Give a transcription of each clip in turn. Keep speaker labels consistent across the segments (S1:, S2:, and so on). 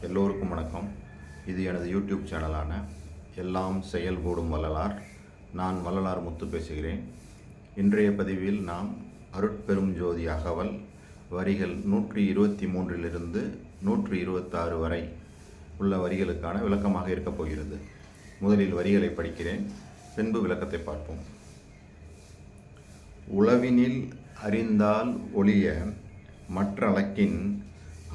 S1: எல்லோருக்கும் வணக்கம். இது எனது யூடியூப் சேனலான எல்லாம் செயல்கூடும் வள்ளலார். நான் வள்ளலார் முத்து பேசுகிறேன். இன்றைய பதிவில் நாம் அருட்பெரும் ஜோதி அகவல் வரிகள் நூற்றி இருபத்தி மூன்றிலிருந்து நூற்றி இருபத்தாறு வரை உள்ள வரிகளுக்கான விளக்கமாக இருக்கப் போகிறது. முதலில் வரிகளை படிக்கிறேன். பின்பு விளக்கத்தை பார்ப்போம். உளவினில் அறிந்தால் ஒளிய மற்ற அளக்கின்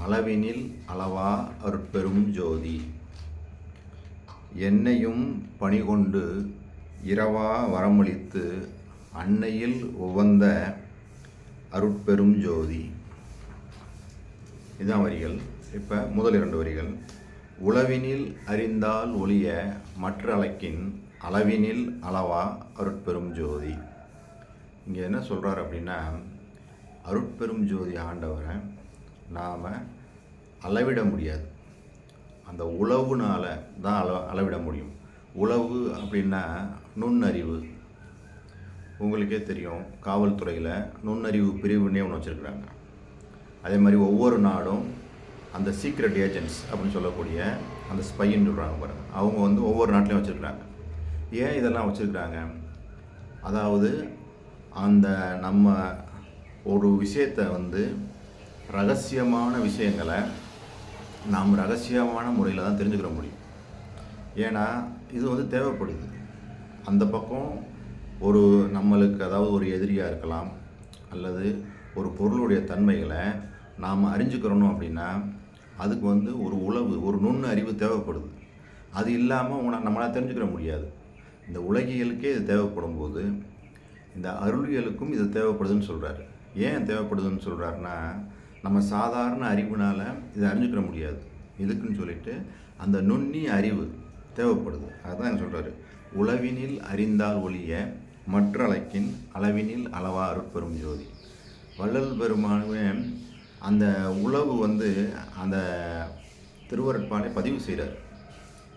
S1: அளவினில் அளவா அருட்பெரும் ஜோதி. என்னையும் பணிகொண்டு இரவா வரமளித்து அன்னையில் உவந்த அருட்பெரும் ஜோதி. இதான் வரிகள். இப்போ முதல் இரண்டு வரிகள். உளவினில் அறிந்தால் ஒளிய மற்ற அளக்கின் அளவினில் அளவா அருட்பெரும் ஜோதி. இங்கே என்ன சொல்கிறார் அப்படின்னா அருட்பெரும் ஜோதி ஆண்டவரை நாம் அளவிட முடியாது. அந்த உழவுனால் தான் அள அளவிட முடியும். உழவு அப்படின்னா நுண்ணறிவு. உங்களுக்கே தெரியும் காவல்துறையில் நுண்ணறிவு பிரிவுன்னே ஒன்று வச்சுருக்குறாங்க. அதே மாதிரி ஒவ்வொரு நாடும் அந்த சீக்ரெட் ஏஜென்ட்ஸ் அப்படின்னு சொல்லக்கூடிய அந்த ஸ்பைன்னு சொல்கிறாங்க பாருங்கள் அவங்க வந்து ஒவ்வொரு நாட்டிலையும் வச்சுருக்குறாங்க. ஏன் இதெல்லாம் வச்சுருக்குறாங்க? அதாவது அந்த நம்ம ஒரு விஷயத்தை வந்து ரகசியமான விஷயங்களை நாம் ரகசியமான முறையில் தான் தெரிஞ்சுக்கிற முடியும். ஏன்னா இது வந்து தேவைப்படுது. அந்த பக்கம் ஒரு நம்மளுக்கு அதாவது ஒரு எதிரியாக இருக்கலாம் அல்லது ஒரு பொருளுடைய தன்மைகளை நாம் அறிஞ்சுக்கிறணும் அப்படின்னா அதுக்கு வந்து ஒரு உளவு ஒரு நுண்ணு அறிவு தேவைப்படுது. அது இல்லாமல் உன நம்மளால் தெரிஞ்சுக்கிற முடியாது. இந்த உலகியலுக்கே இது தேவைப்படும் போது இந்த அருளியலுக்கும் இது தேவைப்படுதுன்னு சொல்கிறாரு ஏன் தேவைப்படுதுன்னு சொல்கிறாருன்னா நம்ம சாதாரண அறிவுனால் இதை அறிஞ்சிக்கிற முடியாது. எதுக்குன்னு சொல்லிட்டு அந்த நுண்ணி அறிவு தேவைப்படுது. அதுதான் சொல்கிறாரு உளவினில் அறிந்தால் ஒழிய மற்ற அழைக்கின் அளவினில் அளவா அருட்பெரும் ஜோதி. வள்ளல் பெருமானுமே அந்த உளவு வந்து அந்த திருவருட்பாலை பதிவு செய்கிறார்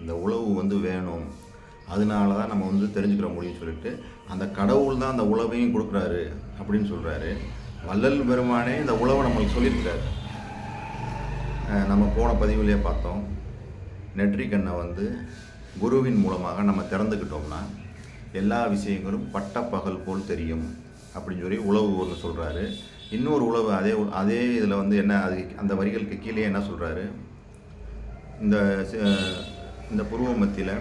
S1: இந்த உளவு வந்து வேணும். அதனால தான் நம்ம வந்து தெரிஞ்சுக்கிற முடியும்னு சொல்லிட்டு அந்த கடவுள் தான் அந்த உழவையும் கொடுக்குறாரு அப்படின்னு சொல்கிறாரு வள்ளல் பெருமானே இந்த உழவை நம்மளுக்கு சொல்லியிருக்காரு நம்ம போன பதிவுலேயே பார்த்தோம். நெற்றிக்கண்ணை வந்து குருவின் மூலமாக நம்ம திறந்துக்கிட்டோம்னா எல்லா விஷயங்களும் பட்டப்பகல் போல் தெரியும் அப்படின்னு சொல்லி உழவு ஒன்று சொல்கிறாரு இன்னொரு உழவு அதே அதே இதில் வந்து என்ன அது அந்த வரிகளுக்கு கீழே என்ன சொல்கிறாரு இந்த இந்த புருவ மத்தியில்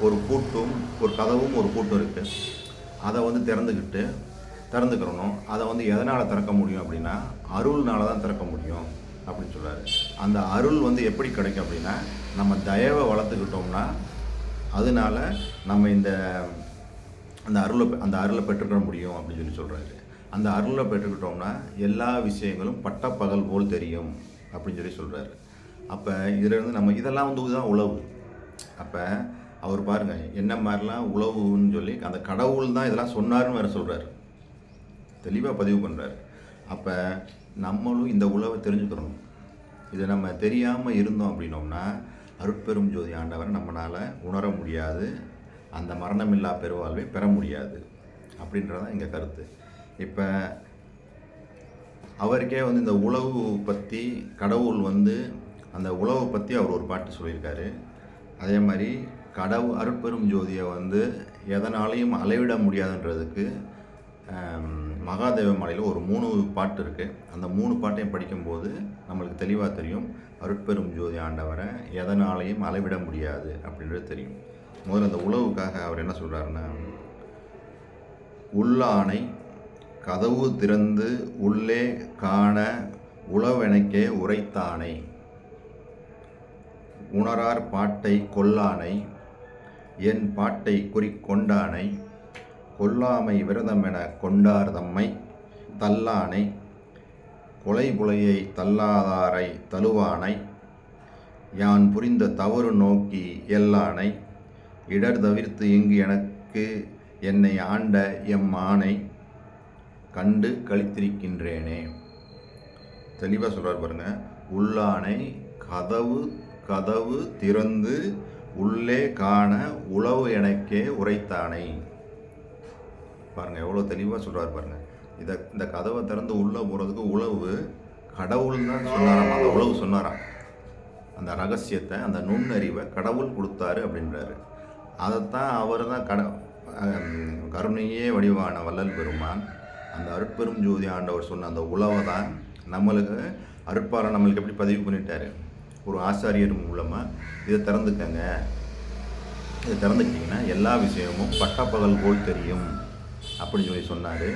S1: ஒரு கூட்டும் ஒரு கதவும் ஒரு கூட்டும் இருக்குது அதை வந்து திறந்துக்கிட்டு திறந்துக்கிறணும். அதை வந்து எதனால் திறக்க முடியும் அப்படின்னா அருள்னால தான் திறக்க முடியும் அப்படின்னு சொல்கிறாரு அந்த அருள் வந்து எப்படி கிடைக்கும் அப்படின்னா நம்ம தயவை வளர்த்துக்கிட்டோம்னா அதனால நம்ம இந்த அந்த அருளை அந்த அருளை பெற்றுக்கிற முடியும் அப்படின்னு சொல்லி சொல்கிறாரு அந்த அருளை பெற்றுக்கிட்டோம்னா எல்லா விஷயங்களும் பட்டப்பகல் போல் தெரியும் அப்படின்னு சொல்லி சொல்கிறாரு அப்போ இதிலேருந்து நம்ம இதெல்லாம் வந்து இதுதான் உழவு அப்போ அவர் பாருங்க என்ன மாதிரிலாம் உழவுன்னு சொல்லி அந்த கடவுள் தான் இதெல்லாம் சொன்னார்னு வேறு சொல்கிறாரு தெளிவாக பதிவு பண்ணுறாரு அப்போ நம்மளும் இந்த உழவை தெரிஞ்சுக்கிறணும் இதை நம்ம தெரியாமல் இருந்தோம் அப்படின்னோம்னா அருட்பெரும் ஜோதி ஆண்டவரை நம்மளால் உணர முடியாது. அந்த மரணமில்லா பெருவாழ்வை பெற முடியாது. அப்படின்றதான் எங்கள் கருத்து. இப்போ அவருக்கே வந்து இந்த உழவு பற்றி கடவுள் வந்து அந்த உழவை பற்றி அவர் ஒரு பாட்டு சொல்லியிருக்காரு. அதே மாதிரி கடவுள் அருட்பெரும் ஜோதியை வந்து எதனாலையும் அளவிட முடியாதுன்றதுக்கு மகாதேவ மாலையில் ஒரு மூணு பாட்டு இருக்குது அந்த மூணு பாட்டையும் படிக்கும்போது நம்மளுக்கு தெளிவாக தெரியும். அருட்பெரும் ஜோதி ஆண்டவரை எதனாலையும் அளவிட முடியாது அப்படின்றது தெரியும். முதல்ல அந்த உழவுக்காக அவர் என்ன சொல்கிறாருன்னா உள்ளானை கதவு திறந்து உள்ளே காண உழவெனக்கே உரைத்தானை. உணரார் பாட்டை கொல்லானை என் பாட்டை குறிக்கொண்டானை கொல்லாமை விரதமென கொண்டார் தம்மை தல்லானை கொலை புலையை தள்ளாதாரை தழுவானை யான் புரிந்த தவறு நோக்கி எல்லானை இடர் தவிர்த்து இங்கு எனக்கு என்னை ஆண்ட எம் ஆணை கண்டு கழித்திருக்கின்றேனே தெளிவாக சொல்கிறார் பாருங்க. உள்ளானை கதவு கதவு திறந்து உள்ளே காண உளவு எனக்கே உரைத்தானை. பாருங்க எவ்வளோ தெளிவாக சொல்கிறார் பாருங்க. இதை இந்த கதவை திறந்து உள்ளே போகிறதுக்கு உழவு கடவுள் தான் சொன்னாராம் அந்த உழவு சொன்னாராம். அந்த ரகசியத்தை அந்த நுண்ணறிவை கடவுள் கொடுத்தாரு அப்படின்றாரு. அதைத்தான் அவர் தான் கட கருணையே வடிவான வள்ளல் பெருமான் அந்த அருட்பெரும் ஜோதி ஆண்டவர் சொன்ன அந்த உழவை தான் நம்மளுக்கு அருட்பாறை நம்மளுக்கு எப்படி பதிவு பண்ணிட்டாரு? ஒரு ஆசாரியர் மூலமாக இதை திறந்துக்கங்க. இதை திறந்துக்கிட்டிங்கன்னா எல்லா விஷயமும் பட்டப்பகல் போல் தெரியும். அப்படின்னு சொல்லி சொன்னார்.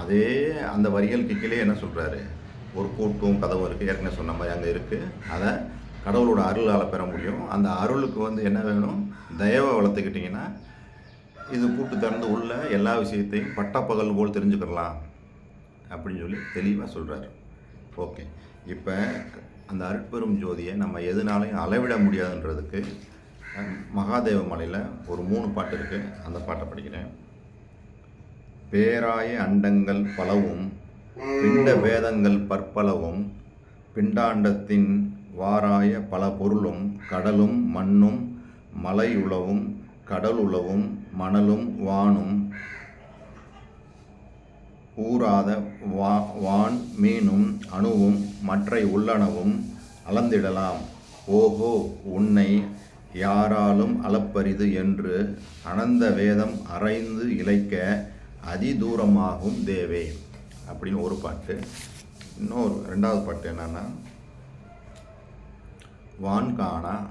S1: அதே அந்த வரிகளுக்கு கீழே என்ன சொல்கிறாரு ஒரு கூட்டும் கதவும் இருக்குது ஏற்கனவே சொன்ன மாதிரி அங்கே இருக்குது அதை கடவுளோட அருளால் பெற முடியும். அந்த அருளுக்கு வந்து என்ன வேணும்? தயவை வளர்த்துக்கிட்டிங்கன்னா இது கூட்டு திறந்து உள்ள எல்லா விஷயத்தையும் பட்டப்பகல் போல் தெரிஞ்சுக்கலாம் அப்படின்னு சொல்லி தெளிவாக சொல்கிறார் ஓகே. இப்போ அந்த அருட்பெரும் ஜோதியை நம்ம எதுனாலையும் அளவிட முடியாதுன்றதுக்கு மகாதேவ மலையில் ஒரு மூணு பாட்டு இருக்குது அந்த பாட்டை படிக்கிறேன். பேராய அண்டங்கள் பலவும் பிண்ட வேதங்கள் பற்பலவும் பிண்டாண்டத்தின் வாராய பல பொருளும் கடலும் மண்ணும் மலை உளவும் கடல் உளவும் மணலும் வானும் ஊராத வா வான் மீனும் அணுவும் மற்றை உள்ளனவும் அளந்திடலாம். ஓஹோ உன்னை யாராலும் அளப்பரிது என்று அனந்த வேதம் அரைந்து இழைக்க அதிதூரமாகும் தேவே. அப்படின்னு ஒரு பாட்டு. இன்னொரு ரெண்டாவது பாட்டு என்னென்னா வான் காணா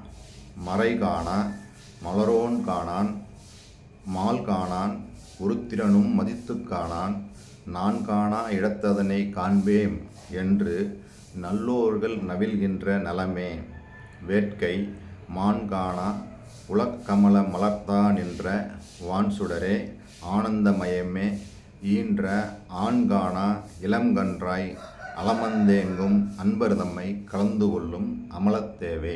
S1: மறை காணா மலரோன் காணான் மால் காணான் உருத்திரனும் மதித்து காணான் நான் காணா இடத்ததனை காண்பேம் என்று நல்லோர்கள் நவில்கின்ற நலமே. வேட்கை மான் காணா உலக்கமல மலர்த்தா நின்ற வான் சுடரே ஆனந்தமயமே ஈன்ற ஆண்காணா இளங்கன்றாய் அலமந்தேங்கும் அன்பர் தம்மை கலந்து கொள்ளும் அமலத்தேவே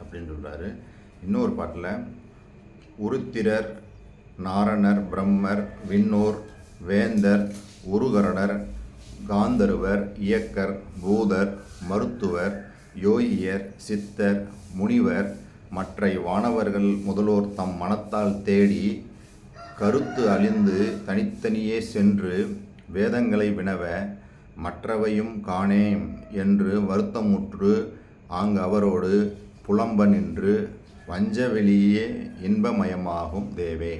S1: அப்படின்னு சொல்கிறாரு இன்னொரு பாட்டில் உருத்திரர் நாரணர் பிரம்மர் விண்ணோர் வேந்தர் உருகரணர் காந்தருவர் இயக்கர் பூதர் மருத்துவர் யோகியர் சித்தர் முனிவர் மற்றை வானவர்கள் முதலோர் தம் மனத்தால் தேடி கருத்து அழிந்து தனித்தனியே சென்று வேதங்களை வினவ மற்றவையும் காணேம் என்று வருத்தமுற்று ஆங்கு அவரோடு புலம்ப நின்று வஞ்ச வெளியே இன்பமயமாகும் தேவே.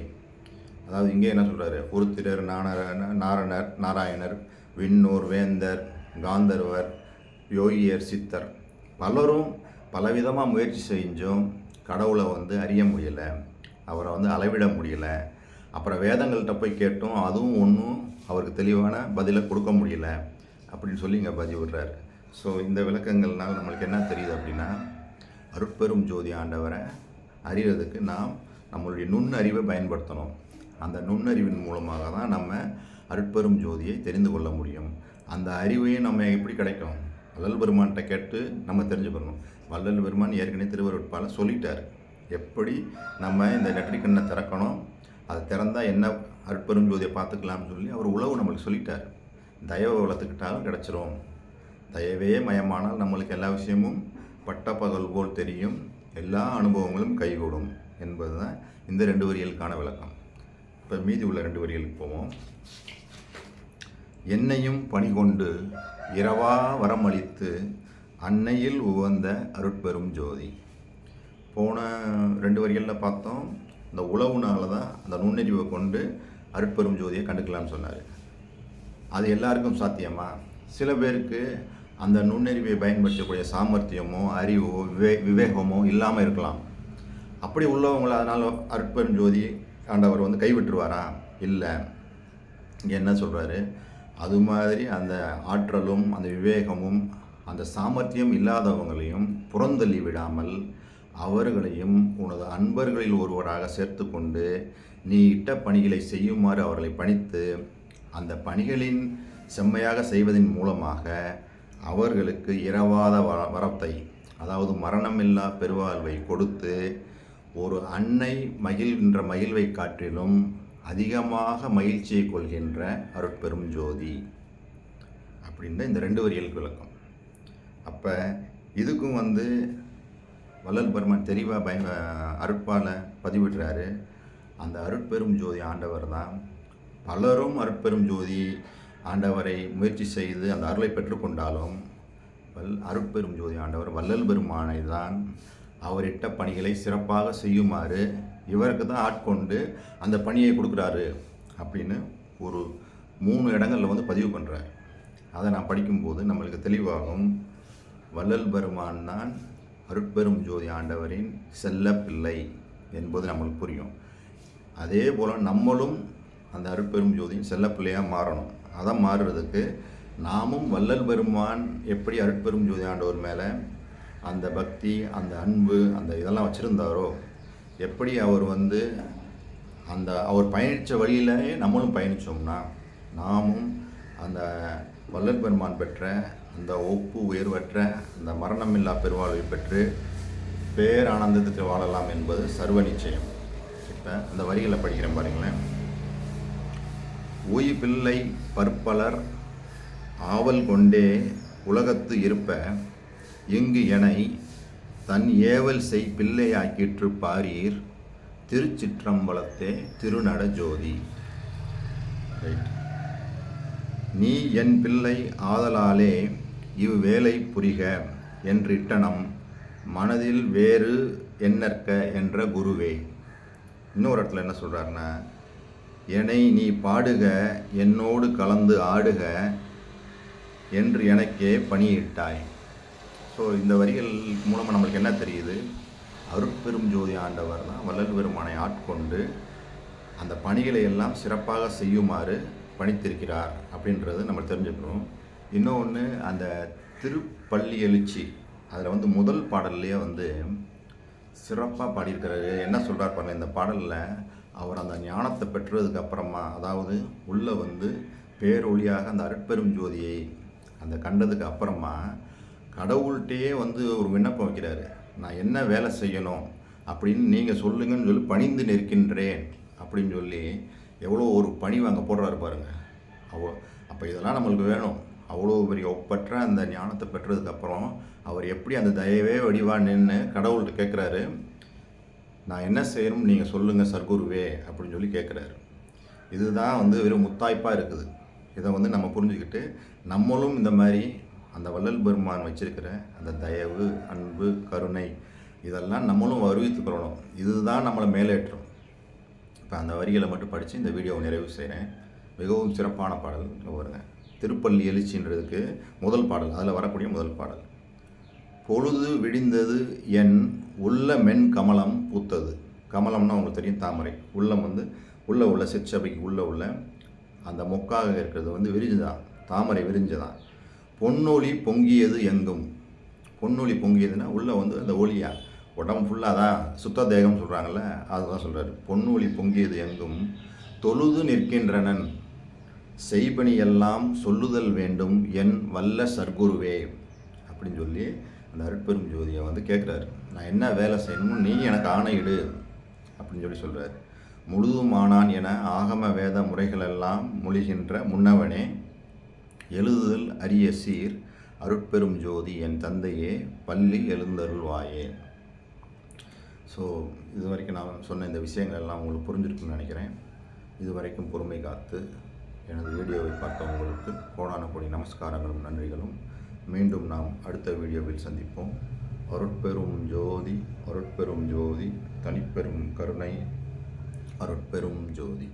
S1: அதாவது இங்கே என்ன சொல்கிறாரு உருத்திரர் நாணர நாரணர் நாராயணர் விண்ணூர் வேந்தர் காந்தர்வர் யோகியர் சித்தர். பலரும் பலவிதமாக முயற்சி செஞ்சும். கடவுளை வந்து அறிய முடியலை. அவரை வந்து அளவிட முடியலை. அப்புறம் வேதங்கள்கிட்ட போய் கேட்டோம் அதுவும் ஒன்றும் அவருக்கு தெளிவான பதிலை கொடுக்க முடியல அப்படின்னு சொல்லி இங்கே பதிவு விடுறாரு. ஸோ இந்த விளக்கங்கள்னால் நம்மளுக்கு என்ன தெரியுது அப்படின்னா அருட்பெரும் ஜோதி ஆண்டவரை அறிகிறதுக்கு நாம் நம்மளுடைய நுண்ணறிவை பயன்படுத்தணும். அந்த நுண்ணறிவின் மூலமாக தான் நம்ம அருட்பெரும் ஜோதியை தெரிந்து கொள்ள முடியும். அந்த அறிவையும் நம்ம எப்படி கிடைக்கும்? வள்ளல் பெருமான்கிட்ட கேட்டு நம்ம தெரிஞ்சுக்கணும். வள்ளல் பெருமான் ஏற்கனவே திருவருட்பால் சொல்லிட்டார். எப்படி நம்ம இந்த நெற்றிக்கண்ணை திறக்கணும்? அதை திறந்தால் என்ன அருட்பெரும் ஜோதியை பார்த்துக்கலாம்னு சொல்லி அவர் உழவு நம்மளுக்கு சொல்லிட்டார். தயவை வளர்த்துக்கிட்டாலும் கிடச்சிரும். தயவே மயமானால் நம்மளுக்கு எல்லா விஷயமும் பட்டப்பகல் போல் தெரியும். எல்லா அனுபவங்களும் கைகூடும் என்பது தான் இந்த ரெண்டு வரிகளுக்கான விளக்கம். இப்போ மீதி உள்ள ரெண்டு வரிகளுக்கு போவோம். என்னையும் பணிகொண்டு இரவா வரமளித்து அன்னையில் உவந்த அருட்பெரும் ஜோதி. போன ரெண்டு வரிகளில் பார்த்தோம். இந்த உழவுனால தான் அந்த நுண்ணறிவை கொண்டு அருட்பெரும் ஜோதியை கண்டுக்கலாம்னு சொன்னார். அது எல்லாருக்கும் சாத்தியமா? சில பேருக்கு அந்த நுண்ணறிவை பயன்படுத்தக்கூடிய சாமர்த்தியமோ அறிவோ விவே விவேகமோ இல்லாமல் இருக்கலாம். அப்படி உள்ளவங்களை அதனால் அருட்பெரும் ஜோதி ஆண்டவர் வந்து கைவிட்டுருவாரா? இல்லை. இங்கே என்ன சொல்கிறாரு அது மாதிரி அந்த ஆற்றலும் அந்த விவேகமும் அந்த சாமர்த்தியம் இல்லாதவங்களையும் புறந்தள்ளி விடாமல் அவர்களையும் உனது அன்பர்களில் ஒருவராக சேர்த்து கொண்டு நீ இட்ட பணிகளை செய்யுமாறு அவர்களை பணித்து அந்த பணிகளின் செம்மையாக செய்வதன் மூலமாக அவர்களுக்கு இரவாத வ வரத்தை அதாவது மரணமில்லா பெருவாழ்வை கொடுத்து ஒரு அன்னை மகிழ்கின்ற மகிழ்வை காட்டிலும் அதிகமாக மகிழ்ச்சியை கொள்கின்ற அருட்பெரும் ஜோதி. அப்படின்னு இந்த ரெண்டு வரிகளுக்கு விளக்கம். அப்போ இதுக்கும் வந்து வள்ளல் பெருமான் தெளிவாக பய அருட்பால பதிவிடுறாரு. அந்த அருட்பெரும் ஜோதி ஆண்டவர் தான். பலரும் அருட்பெரும் ஜோதி ஆண்டவரை முயற்சி செய்து அந்த அருளை பெற்றுக்கொண்டாலும் வல் அருட்பெரும் ஜோதி ஆண்டவர் வள்ளல் பெருமானை தான் அவரிட்ட பணிகளை சிறப்பாக செய்யுமாறு இவருக்கு தான் ஆட்கொண்டு அந்த பணியை கொடுக்குறாரு அப்படின்னு ஒரு மூணு இடங்களில் வந்து பதிவு பண்ணுறார் அதை நான் படிக்கும்போது நம்மளுக்கு தெளிவாகும். வள்ளல் பெருமான் தான் அருட்பெரும் ஜோதி ஆண்டவரின் செல்ல பிள்ளை என்பது நம்மளுக்கு புரியும். அதே போல் நம்மளும் அந்த அருட்பெரும் ஜோதியின் செல்ல பிள்ளையாக மாறணும். அதை மாறுறதுக்கு நாமும் வள்ளல் பெருமான் எப்படி அருட்பெரும் ஜோதி ஆண்டவர் மேலே அந்த பக்தி அந்த அன்பு அந்த இதெல்லாம் வச்சுருந்தாரோ எப்படி அவர் வந்து அந்த அவர் பயணித்த வழியிலேயே நம்மளும் பயணித்தோம்னா நாமும் அந்த வள்ளல் பெருமான் பெற்ற அந்த ஒப்பு உயர்வற்ற அந்த மரணமில்லா பெருவாழ்வை பெற்று பேரானந்தத்துக்கு வாழலாம் என்பது சர்வ நிச்சயம். இப்போ அந்த வரிகளை படிக்கிறேன் பாருங்களேன். உய் பிள்ளை பற்பலர் ஆவல் கொண்டே உலகத்து இருப்ப இங்கு எனை தன் ஏவல் செய் பிள்ளையாக்கிற்று பாரீர் திருச்சிற்றம்பலத்தே திருநட ஜோதி. ரைட் நீ என் பிள்ளை ஆதலாலே இவ்வேலை புரிக என்றிட்டனம் மனதில் வேறு எண்ணற்க என்ற குருவே. இன்னொரு இடத்துல என்ன சொல்கிறாருன்னா என்னை நீ பாடுக என்னோடு கலந்து ஆடுக என்று எனக்கே பணியிட்டாய். ஸோ இந்த வரிகள் மூலமாக நம்மளுக்கு என்ன தெரியுது? அருட்பெரும் ஜோதி ஆண்டவர் தான் வள்ளல் பெருமானை ஆட்கொண்டு அந்த பணிகளை எல்லாம் சிறப்பாக செய்யுமாறு பணித்திருக்கிறார் அப்படின்றது நம்ம தெரிஞ்சுக்கணும். இன்னொன்று அந்த திருப்பள்ளி எழுச்சி அதில் வந்து முதல் பாடல்லையே வந்து சிறப்பாக பாடியிருக்கிறாரு. என்ன சொல்கிறார் பாருங்கள் இந்த பாடலில் அவர் அந்த ஞானத்தை பெற்றதுக்கு அப்புறமா அதாவது உள்ளே வந்து பேரொழியாக அந்த அருட்பெரும் ஜோதியை அந்த கண்டதுக்கு அப்புறமா கடவுள்கிட்டயே வந்து ஒரு விண்ணப்பம் வைக்கிறாரு. நான் என்ன வேலை செய்யணும் அப்படின்னு நீங்கள் சொல்லுங்கன்னு சொல்லி பணிந்து நிற்கின்றேன் அப்படின்னு சொல்லி எவ்வளோ ஒரு பணி அங்கே போடுறாரு பாருங்கள் அவ்வளோ அப்போ இதெல்லாம் நம்மளுக்கு வேணும். அவ்வளோ பெரிய ஒப்பற்ற அந்த ஞானத்தை பெற்றதுக்கப்புறம் அவர் எப்படி அந்த தயவே வடிவா நின்று கடவுள்கிட்ட கேட்குறாரு நான் என்ன செய்யணும் நீங்கள் சொல்லுங்கள் சர்க்குருவே அப்படின்னு சொல்லி கேட்குறாரு இதுதான் வந்து வெறும் முத்தாய்ப்பாக இருக்குது. இதை வந்து நம்ம புரிஞ்சுக்கிட்டு நம்மளும் இந்த மாதிரி அந்த வள்ளல் பெருமான் வச்சிருக்கிற அந்த தயவு அன்பு கருணை இதெல்லாம் நம்மளும் வருவித்துக்கொள்ளணும் இதுதான் நம்மளை மேலேற்றும். இப்போ அந்த வரிகளை மட்டும் படித்து இந்த வீடியோவை நிறைவு செய்கிறேன் மிகவும் சிறப்பான பாடல் வருங்க திருப்பள்ளி எழுச்சின்றதுக்கு முதல் பாடல் அதில் வரக்கூடிய முதல் பாடல். பொழுது விடிந்தது என் உள்ள மென் கமலம் பூத்தது. கமலம்னா உங்களுக்கு தெரியும் தாமரை. உள்ளம் வந்து உள்ள உள்ள சிற்சபைக்கு உள்ள உள்ள அந்த மொக்காக இருக்கிறது வந்து விரிஞ்சுதான். தாமரை விரிஞ்சுதான். பொன்னொழி பொங்கியது எங்கும். பொன்னொழி பொங்கியதுன்னா உள்ளே வந்து அந்த ஒளியா? உடம்பு ஃபுல்லாக தான் சுத்த தேகம் சொல்கிறாங்கல்ல அதுதான் சொல்கிறாரு பொன்னொழி பொங்கியது எங்கும். தொழுது நிற்கின்றனன். செய்பணி எல்லாம் சொல்லுதல் வேண்டும் என் வல்ல சர்க்குருவே. அப்படின்னு சொல்லி அந்த அருட்பெரும் ஜோதியை வந்து கேட்குறாரு நான் என்ன வேலை செய்யணும்னு நீ எனக்கு ஆணையிடு அப்படின்னு சொல்லி சொல்கிறார் முழுதுமானான் என ஆகம வேத முறைகளெல்லாம் மொழிகின்ற முன்னவனே எழுதுதல் அரிய சீர் அருட்பெரும் ஜோதி என் தந்தையே பள்ளி எழுந்தருள்வாயே. ஸோ இது வரைக்கும் நான் சொன்ன இந்த விஷயங்கள் எல்லாம் உங்களுக்கு புரிஞ்சிருக்குன்னு நினைக்கிறேன். இது வரைக்கும் பொறுமை காத்து எனது வீடியோவை பார்த்தவங்களுக்கு கோடான கோடி நமஸ்காரங்களும் நன்றிகளும். மீண்டும் நாம் அடுத்த வீடியோவில் சந்திப்போம். அருட்பெரும் ஜோதி அருட்பெரும் ஜோதி தனிப்பெரும் கருணை அருட்பெரும் ஜோதி.